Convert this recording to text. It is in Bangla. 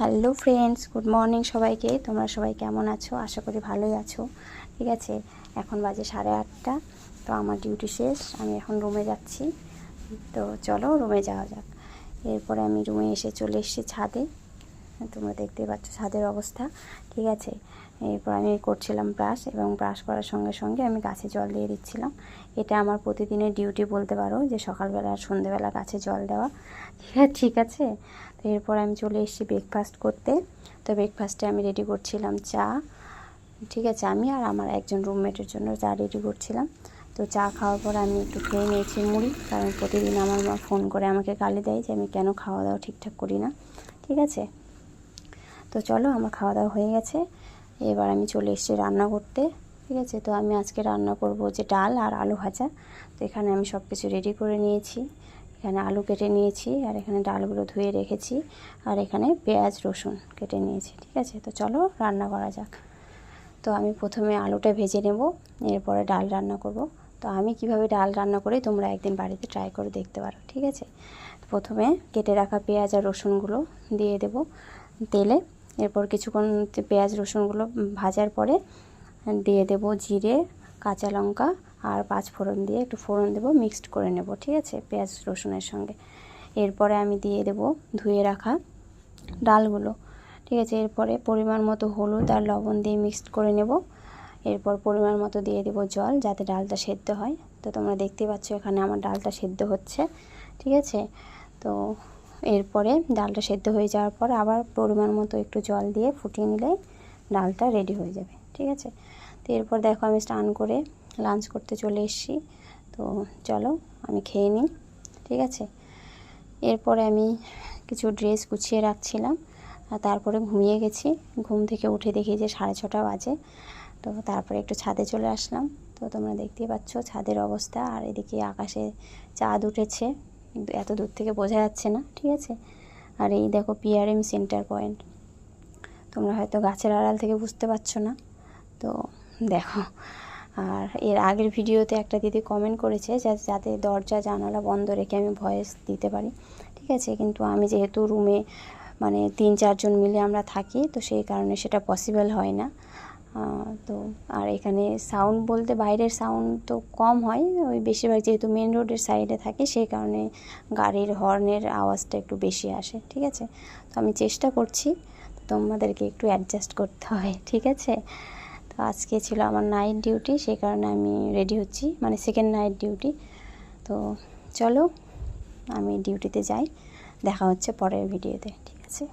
হ্যালো ফ্রেন্ডস গুড মর্নিং সবাইকে। তোমরা সবাই কেমন আছো? আশা করি ভালোই আছো। ঠিক আছে? এখন বাজে সাড়ে আটটা। তো আমার ডিউটি শেষ। আমি এখন রুমে যাচ্ছি। তো চলো রুমে যাওয়া যাক। এরপরে আমি রুমে এসে চলে এসেছি ছাদে। তোমরা দেখতে পাচ্ছ ছাদের অবস্থা। ঠিক আছে? এরপর আমি করছিলাম ব্রাশ এবং ব্রাশ করার সঙ্গে সঙ্গে আমি গাছে জল দিয়ে দিচ্ছিলাম। এটা আমার প্রতিদিনের ডিউটি বলতে পারো যে সকালবেলা আর সন্ধেবেলা গাছে জল দেওয়া। ঠিক আছে? ঠিক আছে? তো এরপর আমি চলে এসেছি ব্রেকফাস্ট করতে। তো ব্রেকফাস্টে আমি রেডি করছিলাম চা। ঠিক আছে, আমি আর আমার একজন রুমমেটের জন্য চা রেডি করছিলাম। তো চা খাওয়ার পর আমি একটু খেয়ে নিয়েছি মুড়ি, কারণ প্রতিদিন আমার মা ফোন করে আমাকে গালি দেয় যে, আমি কেন খাওয়া দাওয়া ঠিকঠাক করি না? ঠিক আছে? তো চলো, আমার খাওয়া দাওয়া হয়ে গেছে। এবার আমি চলে এসেছি রান্না করতে। ঠিক আছে? তো আমি আজকে রান্না করব যে ডাল আর আলু ভাজা। তো এখানে আমি সব কিছু রেডি করে নিয়েছি। এখানে আলু কেটে নিয়েছি, আর এখানে ডালগুলো ধুয়ে রেখেছি, আর এখানে পেঁয়াজ, রসুন কেটে নিয়েছি, ঠিক আছে? তো চলো রান্না করা যাক। তো আমি প্রথমে আলুটা ভেজে নেব, এরপরে ডাল রান্না করব। তো আমি কীভাবে ডাল রান্না করি তোমরা একদিন বাড়িতে ট্রাই করে দেখতে পারো, ঠিক আছে? প্রথমে কেটে রাখা পেঁয়াজ আর রসুনগুলো দিয়ে দেব তেলে। এরপর কিছুক্ষণ পেঁয়াজ, রসুনগুলো ভাজার পরে দিয়ে দেব জিরে, কাঁচা লঙ্কা আর পাঁচ ফোড়ন দিয়ে একটু ফোড়ন দেবো মিক্সড করে নেব, ঠিক আছে? পেঁয়াজ, রসুনের সঙ্গে। এরপরে আমি দিয়ে দেব ধুয়ে রাখা ডালগুলো, ঠিক আছে? এরপরে পরিমাণ মতো হলুদ আর লবণ দিয়ে মিক্সড করে নেব। এরপর পরিমাণ মতো দিয়ে দেব জল, যাতে ডালটা সেদ্ধ হয়। তো তোমরা দেখতে পাচ্ছ, এখানে আমার ডালটা সেদ্ধ হচ্ছে, ঠিক আছে? তো এরপরে ডালটা সেদ্ধ হয়ে যাওয়ার পর আবার পরিমাণ মতো একটু জল দিয়ে ফুটিয়ে নিলে ডালটা রেডি হয়ে যাবে, ঠিক আছে? তো এরপর দেখো আমি স্নান করে লাঞ্চ করতে চলে এসেছি। তো চলো, আমি খেয়ে নিই, ঠিক আছে? এরপরে আমি কিছু ড্রেস গুছিয়ে রাখছিলাম, আর তারপরে ঘুমিয়ে গেছি। ঘুম থেকে উঠে দেখি যে সাড়ে ছটা বাজে। তো তারপরে একটু ছাদে চলে আসলাম। তো তোমরা দেখতেই পাচ্ছ ছাদের অবস্থা, আর এদিকে আকাশে চাঁদ উঠেছে। এত দূর থেকে বোঝা যাচ্ছে না, ঠিক আছে? আর এই দেখো পিআরএম সেন্টার পয়েন্ট তোমরা হয়তো গাছের আড়াল থেকে বুঝতে পারছ না। তো দেখো আর এর আগের ভিডিওতে একটা দিদি কমেন্ট করেছে যা যাতে দরজা জানালা বন্ধ রেখে আমি ভয়েস দিতে পারি। ঠিক আছে, কিন্তু আমি যেহেতু রুমে মানে তিন চারজন মিলে আমরা থাকি, তো সেই কারণে সেটা পসিবল হয় না। তো আর এখানে সাউন্ড বলতে বাইরের সাউন্ড তো কম হয়, ওই বেশিরভাগ যেহেতু মেন রোডের সাইডে থাকে, সেই কারণে গাড়ির হর্নের আওয়াজটা একটু বেশি আসে। ঠিক আছে, তো আমি চেষ্টা করছি, তোমাদেরকে একটু অ্যাডজাস্ট করতে হয় ঠিক আছে? তো আজকে ছিল আমার নাইট ডিউটি সেই কারণে আমি রেডি হচ্ছি মানে সেকেন্ড নাইট ডিউটি তো চলো, আমি ডিউটিতে যাই, দেখা হচ্ছে পরের ভিডিওতে ঠিক আছে?